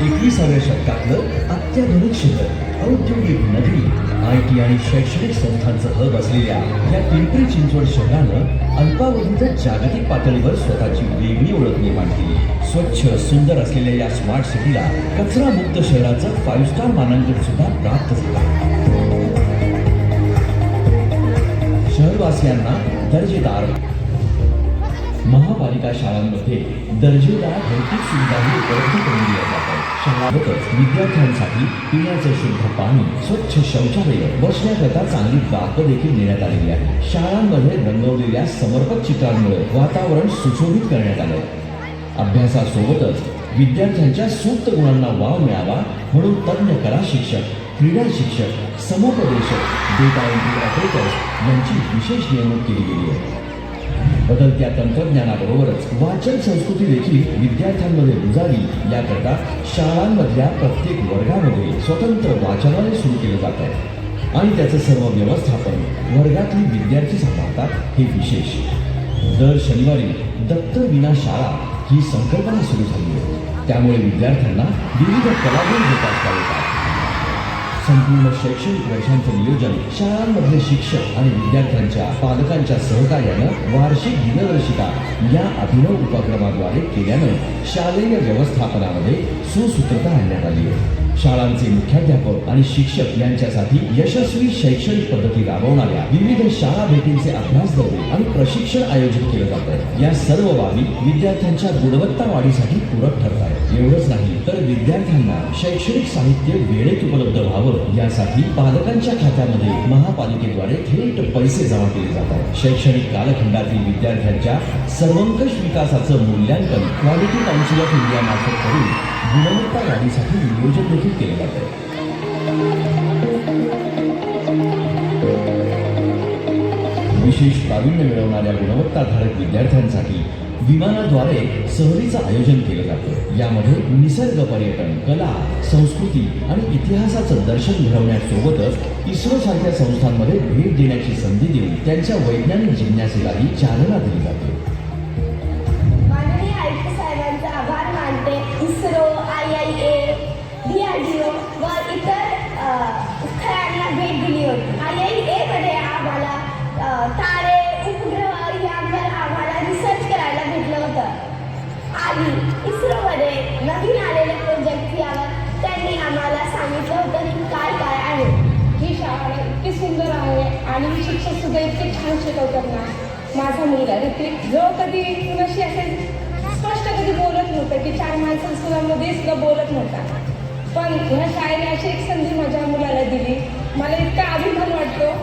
एकविसाव्या शतकातलं अत्याधुनिक शहर औद्योगिक नगरी आय टी आणि शैक्षणिक संस्थांचं हब असलेल्या या पिंपरी चिंचवड शहरानं अल्पावधीच्या जागतिक पातळीवर स्वतःची वेगळी ओळख निर्माण केली. स्वच्छ सुंदर असलेल्या या स्मार्ट सिटीला कचरा मुक्त शहराचं फाईव्ह स्टार मानांकन सुद्धा प्राप्त झालं. शहरवासियांना दर्जेदार महापालिका शाळांमध्ये दर्जेदार भौतिक सुविधाही उपलब्ध करून दिल्या जातात शाळांतच विद्यार्थ्यांसाठी पिण्याचे शुद्ध पाणी स्वच्छ शौचालय बसण्याकरता चांगली बाक देखील देण्यात आलेली आहे. शाळांमध्ये रंगवलेल्या समर्पक चित्रांमुळे वातावरण सुशोभित करण्यात आलं अभ्यासासोबतच विद्यार्थ्यांच्या सूक्त गुणांना वाव मिळावा म्हणून तज्ज्ञ कला शिक्षक क्रीडा शिक्षक समुपदेशक डेटा एंट्री ऑपरेटर्स यांची विशेष नेमणूक केली गेली आहे. बदलत्या तंत्रज्ञानाबरोबरच वाचन संस्कृती देखील विद्यार्थ्यांमध्ये रुजावी याकरता शाळांमधल्या प्रत्येक वर्गामध्ये स्वतंत्र वाचनालय सुरू केलं जात आहे. आणि त्याचं सर्व व्यवस्थापन वर्गातील विद्यार्थी सांभाळतात हे विशेष. दर शनिवारी दत्त विना शाळा ही संकल्पना सुरू झाली आहे. त्यामुळे विद्यार्थ्यांना विविध कलागुण जोपासता येतात संपूर्ण शैक्षणिक वर्षांचं नियोजन शाळांमधले शिक्षक आणि विद्यार्थ्यांच्या पालकांच्या सहकार्यानं वार्षिक दिनदर्शिका या अभिनव उपक्रमाद्वारे केल्यानं शालेय व्यवस्थापनामध्ये सुसूत्रता आणण्यात आली आहे. शाळांचे मुख्याध्यापक आणि शिक्षक यांच्यासाठी यशस्वी शैक्षणिक पद्धती राबवणाऱ्या विविध शाळा भेटींचे अभ्यास दौरे आणि प्रशिक्षण आयोजित केलं जात आहे या सर्व बाबी विद्यार्थ्यांच्या गुणवत्ता वाढीसाठी पूरक ठरत एवढंच नाही तर विद्यार्थ्यांना शैक्षणिक साहित्य वेळेत उपलब्ध व्हावं यासाठी पालकांच्या खात्यामध्ये महापालिकेद्वारे थेट पैसे जमा केले जातात. शैक्षणिक कालखंडातील विद्यार्थ्यांच्या सर्वंकष विकासाचं मूल्यांकन क्वालिटी काउन्सिल ऑफ इंडिया मार्फत करून गुणवत्ता गाडीसाठी नियोजन देखील केले जातं. विशेष प्रावीण्य मिळवणाऱ्या गुणवत्ताधारक विद्यार्थ्यांसाठी विमानाद्वारे सहलीचं आयोजन केलं जातं. यामध्ये निसर्ग पर्यटन कला संस्कृती आणि इतिहासाचं दर्शन घडवण्यासोबतच इस्रो सारख्या संस्थांमध्ये भेट देण्याची संधी देऊन त्यांच्या वैज्ञानिक जिज्ञासेलाही चालना दिली जाते. डी व इतर स्थळांना भेट दिली होती. आणि आय एमध्ये आम्हाला तारे उपग्रह यांवर आम्हाला रिसर्च करायला भेटलं होतं. आणि इस्रोमध्ये नवीन आलेले प्रोजेक्ट यावर त्यांनी आम्हाला सांगितलं होतं की काय काय आहे. ही शाळा इतकी सुंदर आहे आणि शिक्षक सुद्धा इतके छान शिकवतात ना. माझा मुलगा ऋत्विक जो कधी कुणाशी असेल स्पष्ट कधी बोलत नव्हतं की चार माणसांसुद्धामध्ये सुद्धा बोलत नव्हता. पण ह्या शाळेने अशी एक संधी माझ्या मुलाला दिली. मला इतका अभिमान वाटतो.